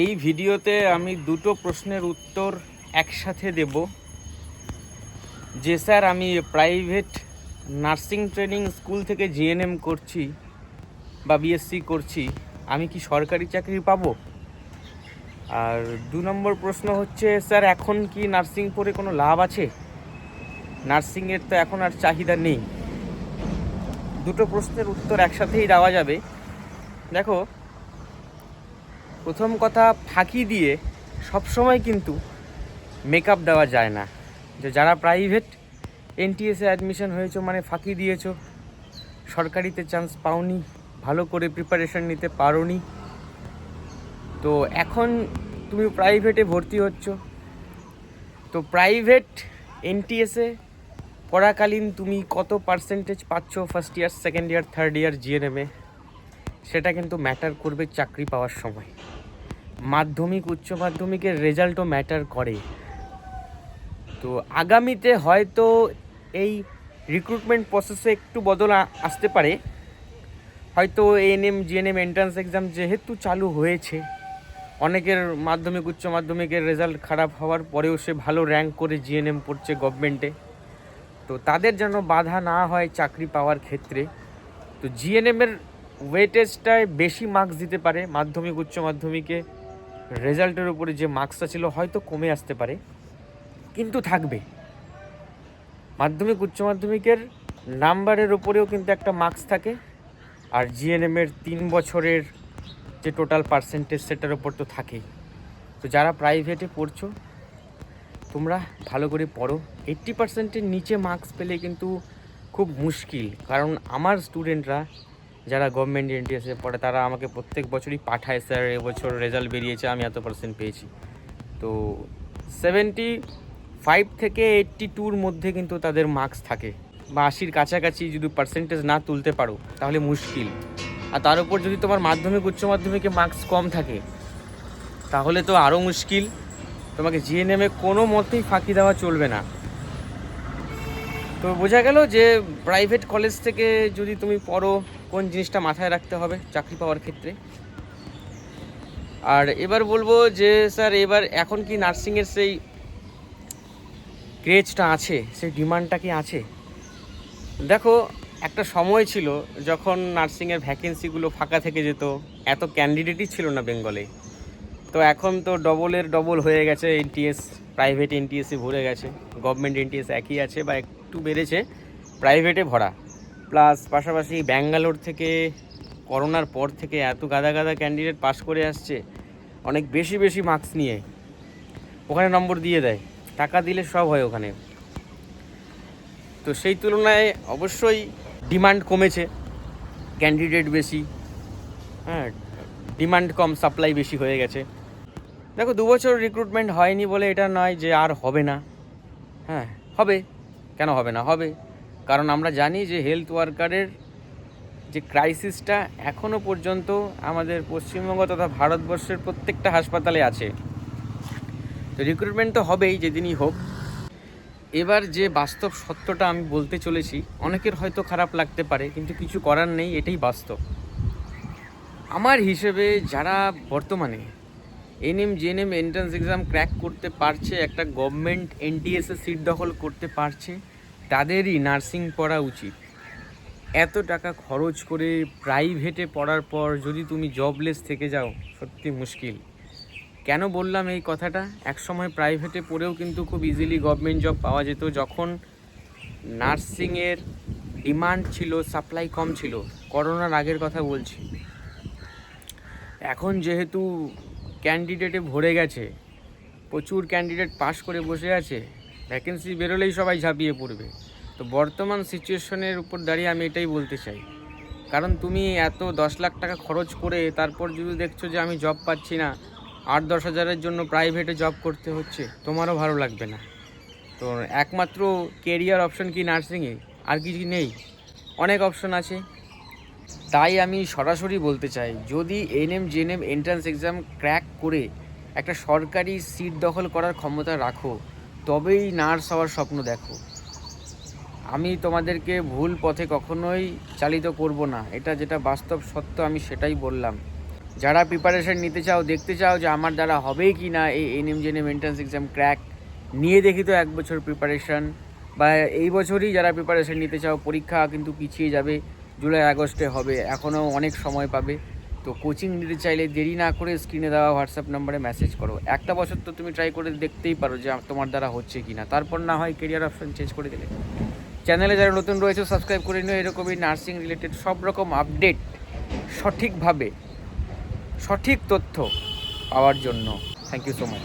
এই ভিডিওতে আমি দুটো প্রশ্নের উত্তর একসাথে দেব। যে স্যার, আমি প্রাইভেট নার্সিং ট্রেনিং স্কুল থেকে জিএনএম করছি বা বিএসসি করছি, আমি কি সরকারি চাকরি পাবো? আর দু নম্বর প্রশ্ন হচ্ছে, স্যার, এখন কি নার্সিং পড়ে কোনো লাভ আছে? নার্সিংয়ের তো এখন আর চাহিদা নেই। দুটো প্রশ্নের উত্তর একসাথেই দেওয়া যাবে। দেখো প্রথম কথা, ফাঁকি দিয়ে সবসময় কিন্তু মেকআপ দেওয়া যায় না। যে যারা প্রাইভেট এনটিএসে অ্যাডমিশন হয়েছো মানে ফাঁকি দিয়েছ, সরকারিতে চান্স পাওনি, ভালো করে প্রিপারেশন নিতে পারোনি, তো এখন তুমি প্রাইভেটে ভর্তি হচ্ছ। তো প্রাইভেট এনটিএসে পড়াকালীন তুমি কত পার্সেন্টেজ পাচ্ছ? First year second year third year জিএনএমে সেটা কিন্তু ম্যাটার করবে চাকরি পাওয়ার সময়। মাধ্যমিক, উচ্চ মাধ্যমিকের রেজাল্টও ম্যাটার করে। তো আগামীতে হয়তো এই রিক্রুটমেন্ট প্রসেসে একটু বদল আসতে পারে। হয়তো এএনএম জিএনএম এন্ট্রান্স এক্সাম যেহেতু চালু হয়েছে, অনেকের মাধ্যমিক, উচ্চ মাধ্যমিকের রেজাল্ট খারাপ হওয়ার পরেও সে ভালো র্যাঙ্ক করে জিএনএম পড়ছে গভর্নমেন্টে তো তাদের যেন বাধা না হয় চাকরি পাওয়ার ক্ষেত্রে। তো জিএনএমের ওয়েটেজটায় বেশি মার্কস দিতে পারে, মাধ্যমিক, উচ্চ মাধ্যমিকে রেজাল্টের উপরে যে মার্কসটা ছিল হয়তো কমে আসতে পারে, কিন্তু থাকবে। মাধ্যমিক, উচ্চ মাধ্যমিকের নাম্বারের উপরেও কিন্তু একটা মার্কস থাকে, আর জিএনএমের তিন বছরের যে টোটাল পার্সেন্টেজ সেটার উপর তো থাকেই। তো যারা প্রাইভেটে পড়ছো, তোমরা ভালো করে পড়ো। এইট্টি পার্সেন্টের নিচে মার্কস পেলে কিন্তু খুব মুশকিল, কারণ আমার স্টুডেন্টরা যারা গভর্নমেন্ট এনটিএসে পড়ে, তারা আমাকে প্রত্যেক বছরই পাঠায়, স্যার এবছর রেজাল্ট বেরিয়েছে, আমি এত পার্সেন্ট পেয়েছি। তো সেভেন্টি ফাইভ থেকে এইট্টি টুর মধ্যে কিন্তু তাদের মার্কস থাকে। বা আশির কাছাকাছি যদি পার্সেন্টেজ না তুলতে পারো, তাহলে মুশকিল। আর তার উপর যদি তোমার মাধ্যমিক, উচ্চ মাধ্যমিকে মার্কস কম থাকে, তাহলে তো আরও মুশকিল। তোমাকে জিএনএমে কোনো মতেই ফাঁকি দেওয়া চলবে না। তো বোঝা গেল যে প্রাইভেট কলেজ থেকে যদি তুমি পড়ো কোন জিনিসটা মাথায় রাখতে হবে চাকরি পাওয়ার ক্ষেত্রে? আর এবার বলব যে, স্যার, এবার এখন কি নার্সিংয়ের সেই ক্রেজটা আছে? সেই ডিমান্ডটা কি আছে? দেখো, একটা সময় ছিল যখন নার্সিংয়ের ভ্যাকেন্সিগুলো ফাঁকা থেকে যেত, এত ক্যান্ডিডেটই ছিল না বেঙ্গলে। তো এখন তো ডবলের ডবল হয়ে গেছে, এনটিএস, প্রাইভেট এনটিএসে ভরে গেছে, গভর্নমেন্ট এনটিএস একই আছে বা একটু বেড়েছে, প্রাইভেটে ভরা। প্লাস পাশাপাশি ব্যাঙ্গালোর থেকে, করোনার পর থেকে এত গাদা গাদা ক্যান্ডিডেট পাস করে আসছে, অনেক বেশি বেশি মার্কস নিয়ে। ওখানে নম্বর দিয়ে দেয়, টাকা দিলে সব হয় ওখানে। তো সেই তুলনায় অবশ্যই ডিমান্ড কমেছে ক্যান্ডিডেট বেশি হ্যাঁ ডিমান্ড কম সাপ্লাই বেশি হয়ে গেছে। দেখো, দু বছর রিক্রুটমেন্ট হয়নি বলে এটা নয় যে আর হবে না। হ্যাঁ হবে, কেন হবে না? হবে। কারণ আমরা জানি যে হেলথ ওয়ার্কারের যে ক্রাইসিসটা এখনও পর্যন্ত আমাদের পশ্চিমবঙ্গ তথা ভারতবর্ষের প্রত্যেকটা হাসপাতালে আছে। তো রিক্রুটমেন্ট তো হবেই যেদিনই হোক। এবার যে বাস্তব সত্যটা আমি বলতে চলেছি, অনেকের হয়তো খারাপ লাগতে পারে, কিন্তু কিছু করার নেই, এটাই বাস্তব। আমার হিসেবে যারা বর্তমানে ANM, GNM entrance exam crack করতে পারছে, একটা গভর্নমেন্ট এনটিএসে সিট দখল করতে পারছে তাদেরই নার্সিং পড়া উচিত। এত টাকা খরচ করে প্রাইভেটে পড়ার পর যদি তুমি জবলেস থেকে যাও, সত্যি মুশকিল। কেন বললাম এই কথাটা? একসময় প্রাইভেটে পড়েও কিন্তু খুব ইজিলি গভর্নমেন্ট জব পাওয়া যেত, যখন নার্সিংয়ের ডিমান্ড ছিল সাপ্লাই কম ছিল। করোনার আগের কথা বলছি। এখন যেহেতু ক্যান্ডিডেটে ভরে গেছে, প্রচুর ক্যান্ডিডেট পাস করে বসে আছে ভ্যাকেন্সি বেরোলেই সবাই ঝাঁপিয়ে পড়বে। তো বর্তমান সিচুয়েশনের উপর দাঁড়িয়ে আমি এটাই বলতে চাই। কারণ তুমি এত দশ লাখ টাকা খরচ করে তারপর যদি দেখছ যে আমি জব পাচ্ছি না, আট দশ হাজারের জন্য প্রাইভেটে জব করতে হচ্ছে, তোমারও ভালো লাগবে না। তো একমাত্র কেরিয়ার অপশন কি নার্সিংয়ে আর কিছু নেই? অনেক অপশন আছে। তাই আমি সরাসরি বলতে চাই, যদি ANM, GNM entrance exam crack করে একটা সরকারি সিট দখল করার ক্ষমতা রাখো তবেই নার্স হওয়ার স্বপ্ন দেখো। আমি তোমাদেরকে ভুল পথে কখনোই চালিত করব না। এটা যেটা বাস্তব সত্য, আমি সেটাই বললাম। যারা প্রিপারেশন নিতে চাও, দেখতে চাও যে আমার দ্বারা হবে কি না, এই ANM GNM entrance exam crack নিয়ে দেখি তো এক বছর প্রিপারেশন বা এই বছরই যারা প্রিপারেশন নিতে চাও, পরীক্ষা কিন্তু পিছিয়ে যাবে, জুলাই আগস্টে হবে, এখনও অনেক সময় পাবে। তো কোচিং নিতে চাইলে দেরি না করে স্ক্রিনে দেওয়া হোয়াটসঅ্যাপ নাম্বারে মেসেজ করো। একটা বছর তো তুমি ট্রাই করে দেখতেই পারো যে তোমার দ্বারা হচ্ছে কি না তারপর না হয় কেরিয়ার অপশন চেঞ্জ করে দিলে। চ্যানেলে যারা নতুন রয়েছে সাবস্ক্রাইব করে নিও। এরকমই নার্সিং রিলেটেড সব রকম আপডেট সঠিকভাবে, সঠিক তথ্য পাওয়ার জন্য। Thank you so much